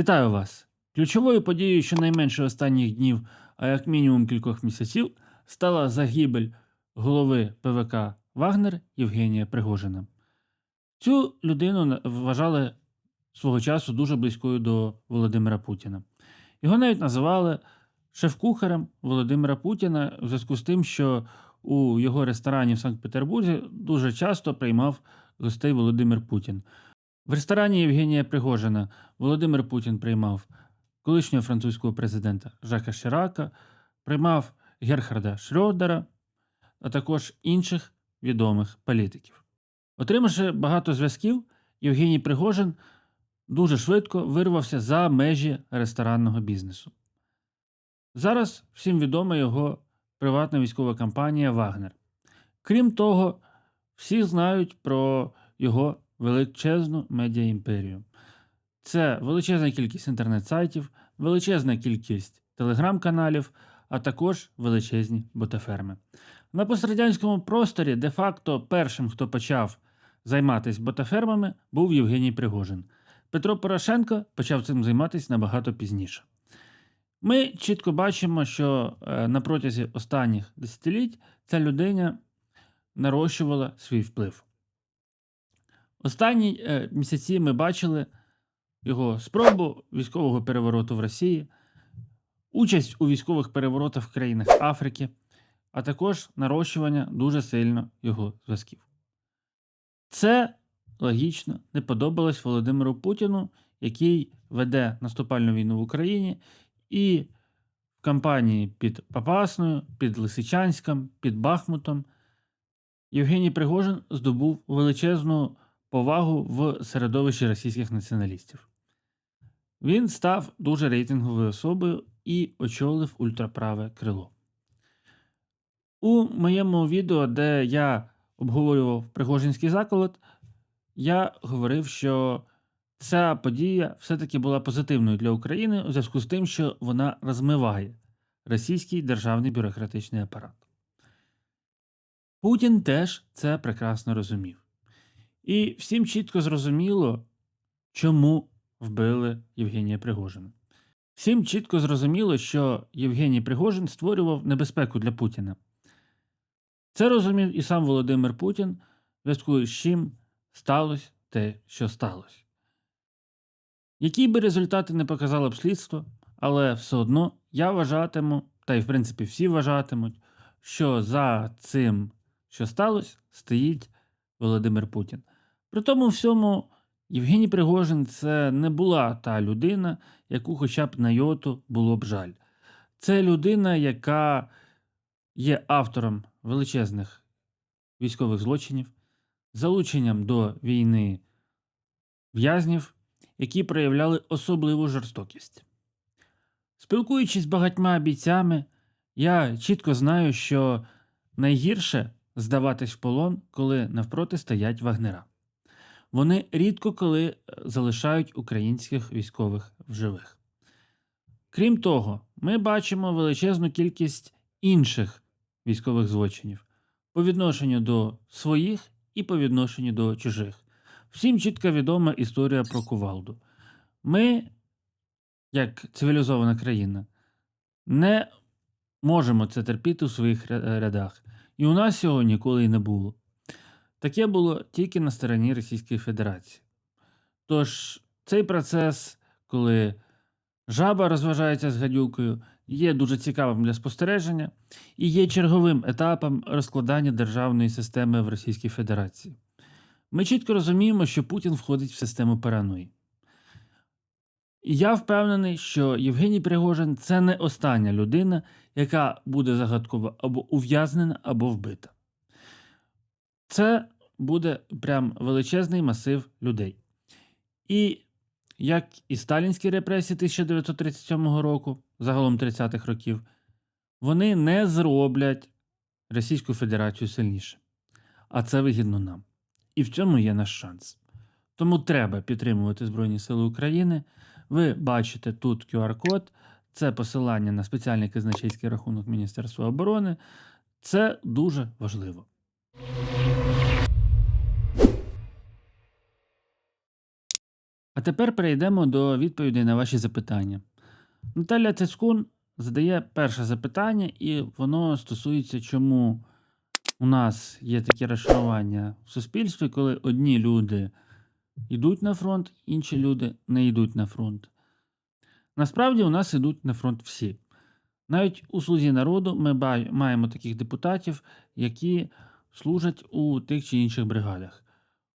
Вітаю вас! Ключовою подією щонайменше останніх днів, а як мінімум кількох місяців, стала загибель голови ПВК Вагнер Євгенія Пригожина. Цю людину вважали свого часу дуже близькою до Володимира Путіна. Його навіть називали шеф-кухарем Володимира Путіна в зв'язку з тим, що у його ресторані в Санкт-Петербурзі дуже часто приймав гостей Володимир Путін. В ресторані Євгенія Пригожина Володимир Путін приймав колишнього французького президента Жака Ширака, приймав Герхарда Шрёдера, а також інших відомих політиків. Отримавши багато зв'язків, Євгеній Пригожин дуже швидко вирвався за межі ресторанного бізнесу. Зараз всім відома його приватна військова компанія Вагнер. Крім того, всі знають про його величезну медіаімперію. Це величезна кількість інтернет-сайтів, величезна кількість телеграм-каналів, а також величезні ботаферми. На пострадянському просторі де-факто першим, хто почав займатися ботафермами, був Євгеній Пригожин. Петро Порошенко почав цим займатися набагато пізніше. Ми чітко бачимо, що е, на протязі останніх десятиліть ця людина нарощувала свій вплив. Останні е, місяці ми бачили його спробу військового перевороту в Росії, участь у військових переворотах в країнах Африки, а також нарощування дуже сильно його зв'язків. Це логічно не подобалось Володимиру Путіну, який веде наступальну війну в Україні, і в кампанії під Попасною, під Лисичанськом, під Бахмутом Євгеній Пригожин здобув величезну повагу в середовищі російських націоналістів. Він став дуже рейтинговою особою і очолив ультраправе крило. У моєму відео, де я обговорював Пригожинський заколот, я говорив, що ця подія все-таки була позитивною для України у зв'язку з тим, що вона розмиває російський державний бюрократичний апарат. Путін теж це прекрасно розумів. І всім чітко зрозуміло, чому вбили Євгенія Пригожина. Всім чітко зрозуміло, що Євгеній Пригожин створював небезпеку для Путіна. Це розумів і сам Володимир Путін, в зв'язку з чим сталося те, що сталося. Які би результати не показало б слідство, але все одно я вважатиму, та й в принципі всі вважатимуть, що за цим, що сталося, стоїть Володимир Путін. При тому всьому Євгеній Пригожин це не була та людина, яку хоча б на йоту було б жаль. Це людина, яка є автором величезних військових злочинів, залученням до війни в'язнів, які проявляли особливу жорстокість. Спілкуючись з багатьма бійцями, я чітко знаю, що найгірше здаватись в полон, коли навпроти стоять вагнера. Вони рідко коли е, залишають українських військових в живих. Крім того, ми бачимо величезну кількість інших військових злочинів по відношенню до своїх і по відношенню до чужих. Всім чітко відома історія про кувалду. Ми, як цивілізована країна, не можемо це терпіти у своїх рядах. І у нас цього ніколи й не було. Таке було тільки на стороні Російської Федерації. Тож цей процес, коли жаба розважається з гадюкою, є дуже цікавим для спостереження і є черговим етапом розкладання державної системи в Російській Федерації. Ми чітко розуміємо, що Путін входить в систему параної. І я впевнений, що Євгеній Пригожин це не остання людина, яка буде загадково або ув'язнена, або вбита. Це буде прям величезний масив людей. І як і сталінські репресії 1937 року, загалом 30-х років, вони не зроблять Російську Федерацію сильніше. А це вигідно нам. І в цьому є наш шанс. Тому треба підтримувати Збройні Сили України. Ви бачите тут QR-код, це посилання на спеціальний казначейський рахунок Міністерства оборони. Це дуже важливо. А тепер перейдемо до відповідей на ваші запитання. Наталя Цицкун задає перше запитання, і воно стосується, чому у нас є такі розшарування в суспільстві, коли одні люди йдуть на фронт, інші люди не йдуть на фронт. Насправді у нас йдуть на фронт всі. Навіть у слузі народу ми маємо таких депутатів, які служать у тих чи інших бригадах.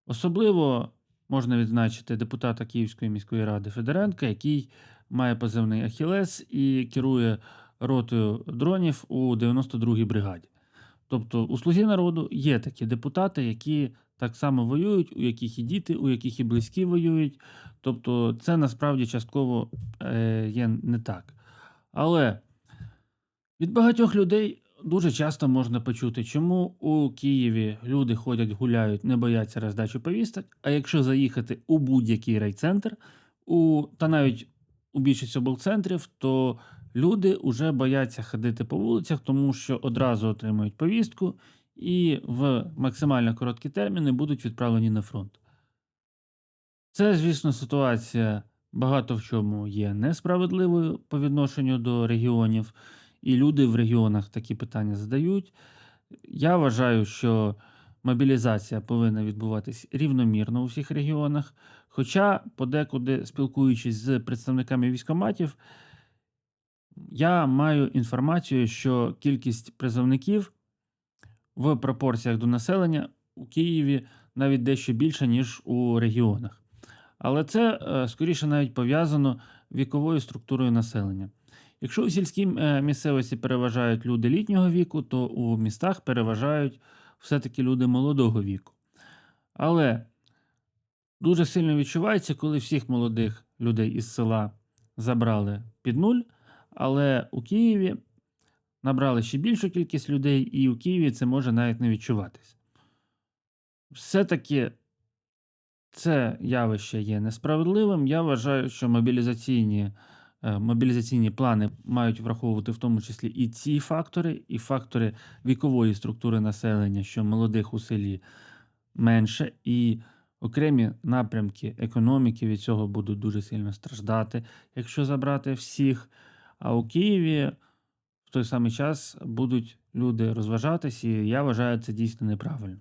Особливо можна відзначити депутата Київської міської ради Федоренка, який має позивний Ахілес і керує ротою дронів у 92-й бригаді. Тобто у слузі народу є такі депутати, які так само воюють, у яких і діти, у яких і близькі воюють. Тобто, це насправді частково е, є не так. Але від багатьох людей дуже часто можна почути, чому у Києві люди ходять, гуляють, не бояться роздачі повісток. А якщо заїхати у будь-який райцентр, у, та навіть у більшість облцентрів, то люди вже бояться ходити по вулицях, тому що одразу отримують повістку і в максимально короткі терміни будуть відправлені на фронт. Це, звісно, ситуація багато в чому є несправедливою по відношенню до регіонів, і люди в регіонах такі питання задають. Я вважаю, що мобілізація повинна відбуватись рівномірно у всіх регіонах. Хоча, подекуди, спілкуючись з представниками військоматів, я маю інформацію, що кількість призовників в пропорціях до населення у Києві навіть дещо більша, ніж у регіонах. Але це е, скоріше навіть пов'язано віковою структурою населення. Якщо у сільській е, місцевості переважають люди літнього віку, то у містах переважають все-таки люди молодого віку. Але дуже сильно відчувається, коли всіх молодих людей із села забрали під нуль, але у Києві набрали ще більшу кількість людей, і у Києві це може навіть не відчуватись. Все-таки це явище є несправедливим. Я вважаю, що мобілізаційні, мобілізаційні плани мають враховувати в тому числі і ці фактори, і фактори вікової структури населення, що молодих у селі менше, і окремі напрямки економіки від цього будуть дуже сильно страждати, якщо забрати всіх. А у Києві в той самий час будуть люди розважатись, і я вважаю це дійсно неправильно.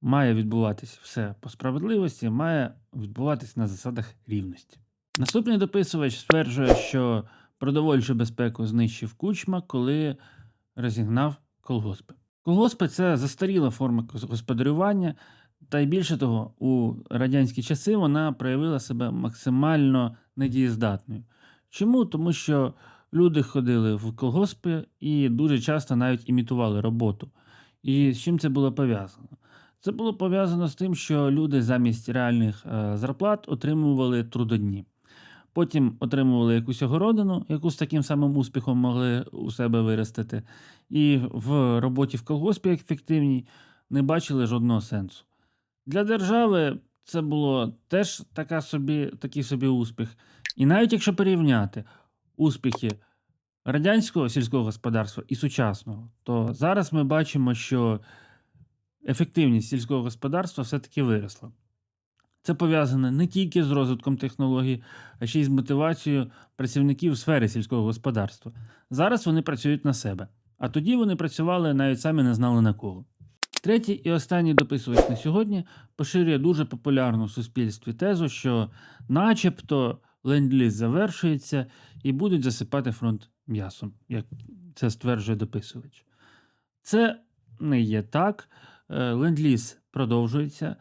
Має відбуватись все по справедливості, має відбуватись на засадах рівності. Наступний дописувач стверджує, що продовольчу безпеку знищив кучма, коли розігнав колгоспи. Колгоспи це застаріла форма господарювання, та й більше того, у радянські часи вона проявила себе максимально недієздатною. Чому? Тому що люди ходили в колгоспи і дуже часто навіть імітували роботу. І з чим це було пов'язано? Це було пов'язано з тим, що люди замість реальних е, зарплат отримували трудодні. Потім отримували якусь огородину, яку з таким самим успіхом могли у себе виростити. І в роботі в колгоспі ефективній не бачили жодного сенсу. Для держави це було теж така собі, такий собі успіх. І навіть якщо порівняти успіхи радянського сільського господарства і сучасного, то зараз ми бачимо, що ефективність сільського господарства все-таки виросла. Це пов'язане не тільки з розвитком технологій, а ще й з мотивацією працівників в сфері сільського господарства. Зараз вони працюють на себе, а тоді вони працювали навіть самі не знали на кого. Третій і останній дописувач на сьогодні поширює дуже популярну в суспільстві тезу, що начебто ленд-ліз завершується і будуть засипати фронт м'ясом, як це стверджує дописувач. Це не є так. Е, Ленд-ліз продовжується.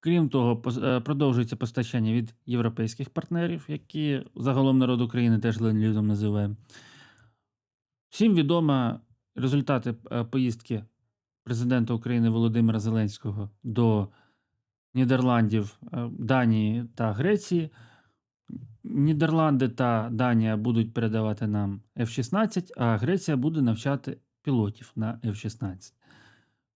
Крім того, е, продовжується постачання від європейських партнерів, які загалом народ України теж ленд-лізом називає. Всім відомо результати е, поїздки президента України Володимира Зеленського до Нідерландів, е, Данії та Греції. Нідерланди та Данія будуть передавати нам F-16, а Греція буде навчати пілотів на F-16.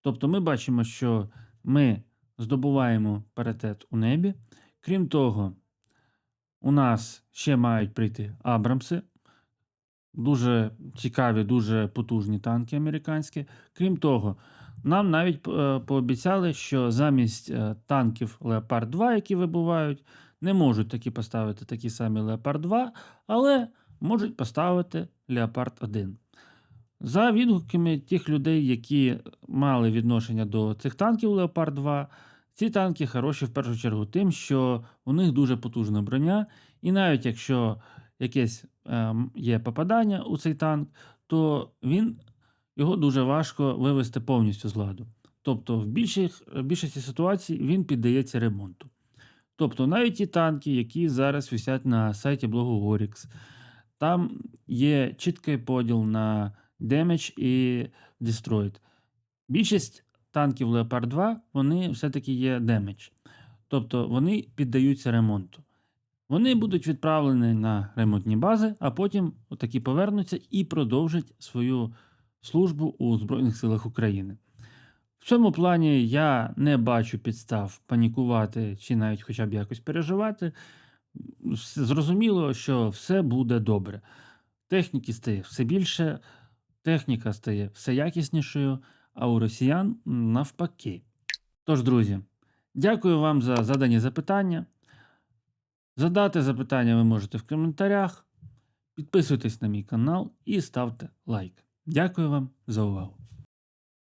Тобто ми бачимо, що ми здобуваємо паритет у небі. Крім того, у нас ще мають прийти Абрамси, дуже цікаві, дуже потужні танки американські. Крім того, нам навіть е, пообіцяли, що замість е, танків Леопард 2, які вибувають, не можуть таки поставити такі самі Леопард 2, але можуть поставити Леопард 1. За відгуками тих людей, які мали відношення до цих танків Леопард 2, ці танки хороші в першу чергу тим, що у них дуже потужна броня, і навіть якщо якесь ем, є попадання у цей танк, то він його дуже важко вивести повністю з ладу. Тобто, в більших, більшості ситуацій він піддається ремонту. Тобто, навіть ті танки, які зараз висять на сайті блогу Orix, там є чіткий поділ на Damage і Destroyed. Більшість танків Leopard 2 вони все-таки є Damage. Тобто вони піддаються ремонту. Вони будуть відправлені на ремонтні бази, а потім такі повернуться і продовжать свою службу у Збройних силах України. В цьому плані я не бачу підстав панікувати чи навіть хоча б якось переживати. Зрозуміло, що все буде добре. Техніки стає все більше, техніка стає все якіснішою, а у росіян навпаки. Тож, друзі, дякую вам за задані запитання. Задати запитання ви можете в коментарях. Підписуйтесь на мій канал і ставте лайк. Дякую вам за увагу.